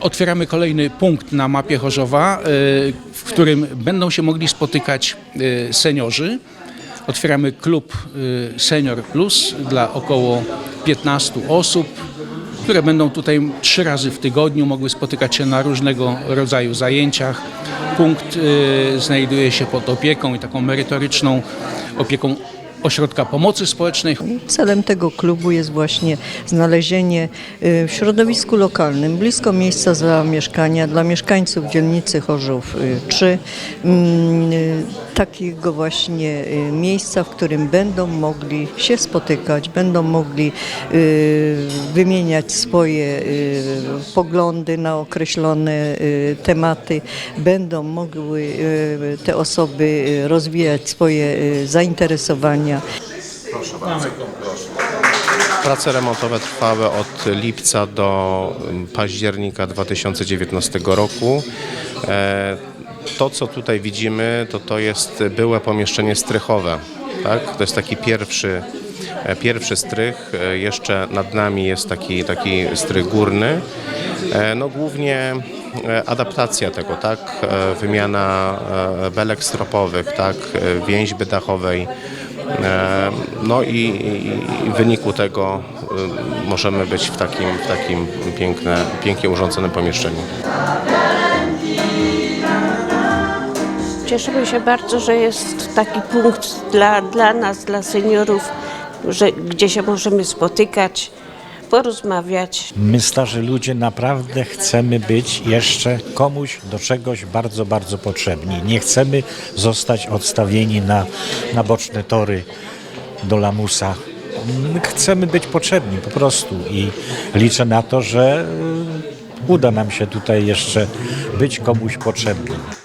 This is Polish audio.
Otwieramy kolejny punkt na mapie Chorzowa, y, w którym będą się mogli spotykać y, seniorzy. Otwieramy klub y, Senior Plus dla około 15 osób, które będą tutaj trzy razy w tygodniu mogły spotykać się na różnego rodzaju zajęciach. Punkt znajduje się pod opieką i taką merytoryczną opieką Ośrodka Pomocy Społecznej. Celem tego klubu jest właśnie znalezienie y, w środowisku lokalnym, blisko miejsca zamieszkania dla mieszkańców dzielnicy Chorzów y, 3, mm, y, takiego właśnie y, miejsca, w którym będą mogli się spotykać, będą mogli y, wymieniać swoje y, poglądy na określone tematy, będą mogły te osoby rozwijać swoje zainteresowania. Prace remontowe trwały od lipca do mm, października 2019 roku. To, co tutaj widzimy, to to jest byłe pomieszczenie strychowe. Tak? To jest taki pierwszy, e, pierwszy strych. E, Jeszcze nad nami jest taki, taki strych górny. E, No głównie adaptacja tego, tak? Wymiana belek stropowych, tak? Więźby dachowej. No i, i, w wyniku tego możemy być w takim, w takim piękne, pięknie urządzonym pomieszczeniu. Cieszymy się bardzo, że jest taki punkt dla, dla nas, dla seniorów, że, gdzie się możemy spotykać, porozmawiać. My, starzy ludzie, naprawdę chcemy być jeszcze komuś do czegoś bardzo, bardzo potrzebni. Nie chcemy zostać odstawieni na, na boczne tory do lamusa. My Chcemy być potrzebni po prostu i liczę na to, że uda nam się tutaj jeszcze być komuś potrzebnym.